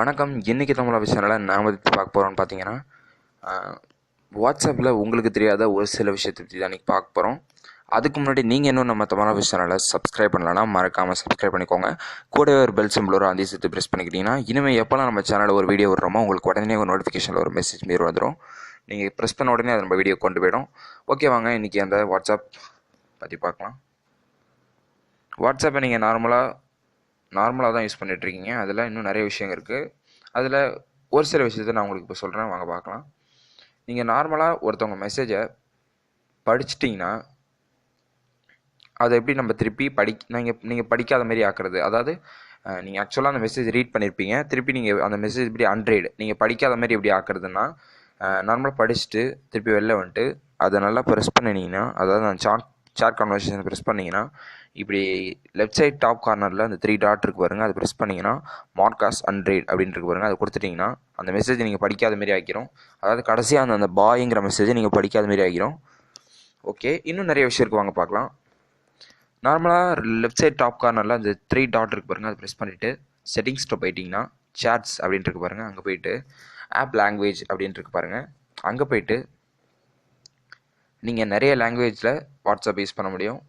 வணக்கம். இன்றைக்கி தமிழ் சேனலில் நான் பற்றி பார்க்க போகிறோன்னு பார்த்தீங்கன்னா வாட்ஸ்அப்பில் உங்களுக்கு தெரியாத ஒரு சில விஷயத்தை பற்றி தான் பார்க்க போகிறோம் அதுக்கு முன்னாடி நீங்கள் இன்னும் நம்ம தமிழ் சேனலை சப்ஸ்கிரைப் பண்ணலன்னா மறக்காமல் சப்ஸ்கிரைப் பண்ணிக்கோங்க. கூடவே ஒரு பெல் சிம்பிள் வரும் சேர்த்து ப்ரெஸ் பண்ணிக்கிட்டீங்கன்னா இனிமேல் எப்போல்லாம் நம்ம சேனலில் ஒரு வீடியோ விடுறோமோ உங்களுக்கு உடனே ஒரு நோட்டிஃபிகேஷனில் ஒரு மெசேஜ் மாரி வந்துடும் நீங்கள் ப்ரெஸ் பண்ண உடனே அது நம்ம வீடியோ கொண்டு போயிடும். ஓகே வாங்க. இன்றைக்கி அந்த வாட்ஸ்அப் பற்றி பார்க்கலாம். வாட்ஸ்அப்பை நீங்கள் நார்மலாக நார்மலாக தான் யூஸ் பண்ணிகிட்ருக்கீங்க அதில் இன்னும் நிறைய விஷயங்கள் இருக்குது அதில் ஒரு சில விஷயத்தை நான் உங்களுக்கு இப்போ சொல்கிறேன் வாங்க பார்க்கலாம். நீங்கள் நார்மலாக ஒருத்தவங்க மெசேஜை படிச்சிட்டிங்கன்னா அதை எப்படி நம்ம திருப்பி படி நீங்கள் நீங்கள் படிக்காத மாதிரி ஆக்குறது? அதாவது நீங்கள் ஆக்சுவலாக அந்த மெசேஜ் ரீட் பண்ணியிருப்பீங்க திருப்பி நீங்கள் அந்த மெசேஜ் இப்படி அன்ரீடு நீங்கள் படிக்காத மாதிரி எப்படி ஆக்குறதுன்னா நார்மலாக படிச்சுட்டு திருப்பி வெளில வந்துட்டு அதை நல்லா ப்ரெஸ் பண்ணினீங்கன்னா அதாவது அந்த சாட் சாட் கன்வர்சேஷன் ப்ரெஸ் பண்ணிங்கன்னா இப்படி லெஃப்ட் சைட் டாப் கார்னரில் அந்த த்ரீ டாட் இருக்கு பாருங்கள் அதை ப்ரெஸ் பண்ணிங்கன்னா மார்க்காஸ் அன்ரீட் அப்படின்னு இருக்கு பாருங்கள் அதை கொடுத்துட்டிங்கன்னா அந்த மெசேஜ் நீங்கள் படிக்காத மாரி ஆக்கிரும் அதாவது கடைசியாக அந்த அந்த பாய்ங்கிற மெசேஜை நீங்கள் படிக்காத மாரி ஆகிரும். ஓகே இன்னும் நிறைய விஷயம் இருக்குது வாங்க பார்க்கலாம். நார்மலாக லெஃப்ட் சைட் டாப் கார்னரில் அந்த த்ரீ டாட் இருக்கு பாருங்கள் அதை ப்ரெஸ் பண்ணிவிட்டு செட்டிங்ஸ்ட்டை போயிட்டிங்கன்னா சேட்ஸ் அப்படின்ட்டு இருக்கு பாருங்கள் அங்கே போயிட்டு ஆப் லாங்குவேஜ் அப்படின்ட்டு இருக்கு பாருங்கள் அங்கே போயிட்டு நீங்கள் நிறைய லாங்குவேஜில் வாட்ஸ்அப் யூஸ் பண்ண முடியும்.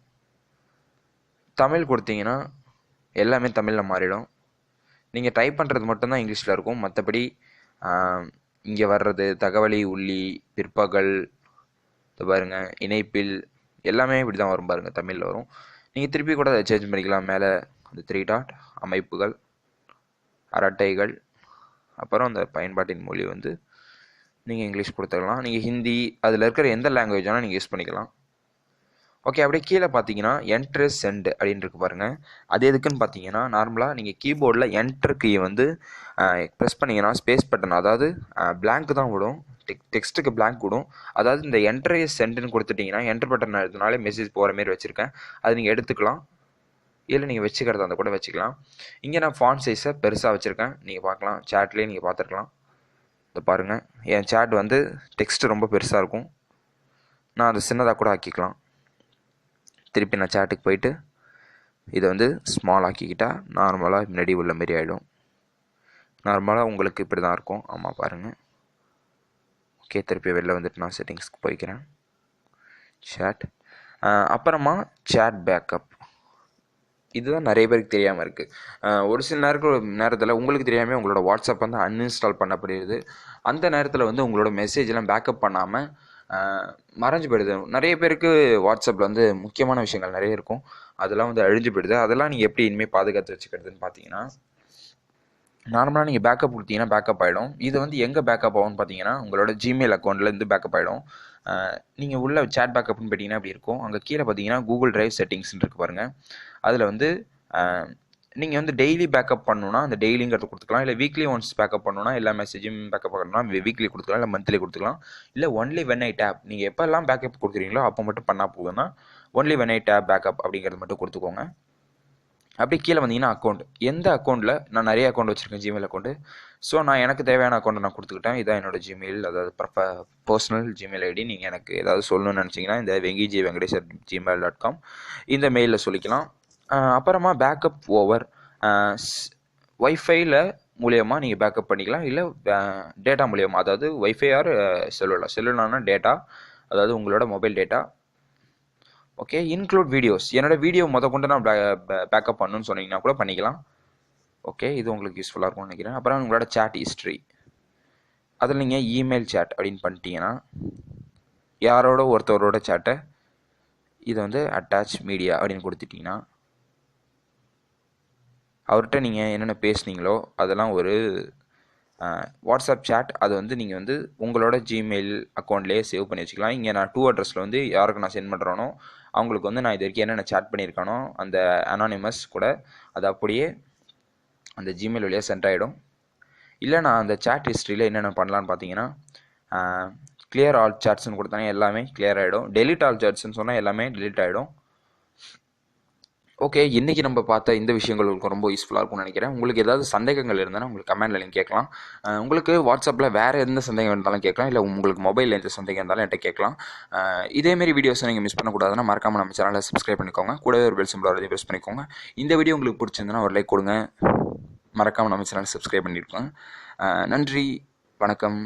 தமிழ் கொடுத்தீங்கன்னா எல்லாமே தமிழில் மாறிடும். நீங்கள் டைப் பண்ணுறது மட்டும்தான் இங்கிலீஷில் இருக்கும். மற்றபடி இங்கே வர்றது தகவலி உள்ளி பிற்பகல் இது பாருங்கள் இணைப்பில் எல்லாமே இப்படி தான் வரும் பாருங்கள் தமிழில் வரும். நீங்கள் திருப்பி கூட அதை சேஞ்ச் பண்ணிக்கலாம். மேலே அந்த த்ரீ டாட் அமைப்புகள் அரட்டைகள் அப்புறம் அந்த பயன்பாட்டின் மொழி வந்து நீங்கள் இங்கிலீஷ் கொடுத்துக்கலாம் நீங்கள் ஹிந்தி அதில் இருக்கிற எந்த லாங்குவேஜ் வேணால் நீங்கள் யூஸ் பண்ணிக்கலாம். ஓகே அப்படியே கீழே பார்த்தீங்கன்னா என்ட்ரு சென்ட் அப்படின்னு இருக்கு பாருங்கள் அது எதுக்குன்னு பார்த்தீங்கன்னா நார்மலாக நீங்கள் கீபோர்டில் என்ட்ரு கீயை வந்து ப்ரெஸ் பண்ணிங்கன்னா ஸ்பேஸ் பட்டன் அதாவது பிளாங்க் தான் விடும். டெக் டெக்ஸ்ட்டுக்கு பிளாங்க் விடும். அதாவது இந்த என்ட்ரு சென்ட்னு கொடுத்துட்டிங்கன்னா என்ட்ரு பட்டன் எடுத்தனாலே மெசேஜ் போகிற மாரி வச்சுருக்கேன். அது நீங்கள் எடுத்துக்கலாம். இல்லை நீங்கள் வச்சுக்கிறதா அந்த கூட வச்சுக்கலாம். இங்கே நான் ஃபான் சைஸை பெருசாக வச்சுருக்கேன். நீங்கள் பார்க்கலாம். சேட்லேயே நீங்கள் பார்த்துருக்கலாம். இதை பாருங்கள் என் சேட் வந்து டெக்ஸ்ட் ரொம்ப பெருசாக இருக்கும். நான் அதை சின்னதாக கூட ஆக்கிக்கலாம். திருப்பி நான் சேட்டுக்கு போயிட்டு இதை வந்து ஸ்மால் ஆக்கிக்கிட்டால் நார்மலாக முன்னாடி உள்ள மாரி ஆகிடும் நார்மலாக உங்களுக்கு இப்படி தான் இருக்கும். ஆமாம் பாருங்கள் ஓகே திருப்பி வெளில வந்துட்டு நான் செட்டிங்ஸ்க்கு போய்க்கிறேன். சேட் அப்புறமா சேட் பேக்கப் இதுதான் நிறைய பேருக்கு தெரியாமல் இருக்குது ஒரு சில நேரங்கள் நேரத்தில் உங்களுக்கு தெரியாமல் உங்களோட வாட்ஸ்அப் வந்து அன்இன்ஸ்டால் பண்ணப்படுகிறது. அந்த நேரத்தில் வந்து உங்களோட மெசேஜ்லாம் பேக்கப் பண்ணாமல் மறைஞ்சு போயிடுது. நிறைய பேருக்கு வாட்ஸ்அப்பில் வந்து முக்கியமான விஷயங்கள் நிறைய இருக்கும். அதெல்லாம் வந்து அழிஞ்சு போயிடுது. அதெல்லாம் நீங்கள் எப்படி இனிமேல் பாதுகாத்து வச்சுக்கிறதுன்னு பார்த்தீங்கன்னா நார்மலாக நீங்கள் பேக்கப் கொடுத்தீங்கன்னா பேக்கப் ஆகிடும் இது வந்து எங்கே பேக்கப் ஆகும்னு பார்த்தீங்கன்னா உங்களோட ஜிமெயில் அக்கௌண்ட்லேருந்து பேக்கப் ஆகிடும் நீங்கள் உள்ள சேட் பேக்கப்னு பார்த்தீங்கன்னா அப்படி இருக்கும். அங்கே கீழே பார்த்தீங்கன்னா கூகுள் டிரைவ் செட்டிங்ஸ்னு இருக்கு பாருங்கள் அதில் வந்து நீங்கள் வந்து டெய்லி பேக்கப் பண்ணணும்னா அந்த டெய்லிங்கிறது கொடுத்துக்கலாம். இல்லை வீக்லி ஒன்ஸ் பேக்கப் பண்ணணுன்னா எல்லா மெசேஜும் பேக்கப் பண்ணணும்னா வீக்லி கொடுத்துக்கலாம் இல்லை மந்த்லி கொடுத்துக்கலாம். இல்லை ஒன்லி வென் ஐ டேப் நீங்கள் எப்போல்லாம் பேக்கப் கொடுக்குறீங்களோ அப்போ மட்டும் பண்ணால் போதும்னா only when I tap backup அப்படிங்கிறது மட்டும் கொடுத்துக்கோங்க. அப்படி கீழே வந்தீங்கன்னா அக்கௌண்ட் எந்த அக்கௌண்ட்டில் நான் நிறைய அக்கௌண்ட் வச்சுருக்கேன் ஜிமெயில் அக்கௌண்ட்டு ஸோ நான் எனக்கு தேவையான அக்கௌண்ட்டை நான் கொடுத்துக்கிட்டேன். இதான் என்னோட ஜிமெயில் அதாவது ப்ரஃப பர்சனல் ஜிமெயில் ஐடி நீங்கள் எனக்கு ஏதாவது சொல்லணும்னு நினச்சிங்கன்னா இந்த Venki G Gmail dot com இந்த மெயிலில் சொல்லிக்கலாம். அப்புறமா பேக்கப் ஓவர் ஒய்ஃபைல மூலியமாக நீங்கள் பேக்கப் பண்ணிக்கலாம். இல்லை டேட்டா மூலியமாக அதாவது ஒய்ஃபை ஆர் செல்லுலா செல்லுலானா டேட்டா அதாவது உங்களோட mobile data okay include videos என்னோட வீடியோ முத கொண்டு நான் பேக்கப் பண்ணணும்னு சொன்னீங்கன்னா கூட பண்ணிக்கலாம். ஓகே இது உங்களுக்கு யூஸ்ஃபுல்லாக இருக்கும்னு நினைக்கிறேன். அப்புறம் உங்களோட சேட் ஹிஸ்ட்ரி அதில் நீங்கள் இமெயில் சேட் அப்படின்னு பண்ணிட்டீங்கன்னா யாரோட ஒருத்தவரோட சேட்டை இதை வந்து அட்டாச் மீடியா அப்படின்னு கொடுத்துட்டிங்கன்னா அவர்கிட்ட நீங்கள் என்னென்ன பேசுனீங்களோ அதெல்லாம் ஒரு வாட்ஸ்அப் சேட் அது வந்து நீங்கள் வந்து உங்களோட ஜிமெயில் அக்கௌண்ட்லேயே சேவ் பண்ணி வச்சுக்கலாம். இங்கே நான் டூ அட்ரஸில் வந்து யாருக்கு நான் சென்ட் பண்ணுறானோ அவங்களுக்கு வந்து நான் இது வரைக்கும் என்னென்ன சேட் பண்ணியிருக்கானோ அந்த அனானிமஸ் கூட அது அப்படியே அந்த ஜிமெயில் வழியாக சென்ட் ஆகிடும் இல்லை நான் அந்த சேட் ஹிஸ்ட்ரியில் என்னென்ன பண்ணலான்னு பார்த்தீங்கன்னா கிளியர் ஆல் சேட்ஸ்னு கொடுத்தானே எல்லாமே கிளியர் ஆகிடும் டெலிட் ஆல் சேட்ஸ்னு சொன்னால் எல்லாமே டெலிட் ஆகிடும் ஓகே இன்றைக்கி நம்ம பார்த்த இந்த விஷயங்கள் உங்களுக்கு ரொம்ப யூஸ்ஃபுல்லாக இருக்கும்னு நினைக்கிறேன். உங்களுக்கு ஏதாவது சந்தேகங்கள் இருந்தால் உங்களுக்கு கமெண்ட்டில் நீங்கள் கேட்கலாம். உங்களுக்கு வாட்ஸ்அப்பில் வேறு எந்த சந்தேகம் இருந்தாலும் கேட்கலாம். இல்லை உங்களுக்கு மொபைலில் எந்த சந்தேகம் இருந்தாலும் என்கிட்ட கேட்கலாம். இதேமாரி வீடியோஸை நீங்கள் மிஸ் பண்ணக்கூடாதுன்னா மறக்காமல் நம்ம சேனலை சப்ஸ்கிரைப் பண்ணிக்கோங்க. கூடவே ஒரு பெல் சிம்பிள் ப்ரெஸ் பண்ணிக்கோங்க. இந்த வீடியோ உங்களுக்கு பிடிச்சிருந்தனா ஒரு லைக் கொடுங்க. மறக்காமல் நம்ம சேனல் சப்ஸ்கிரைப் பண்ணியிருக்கோம் நன்றி. வணக்கம்.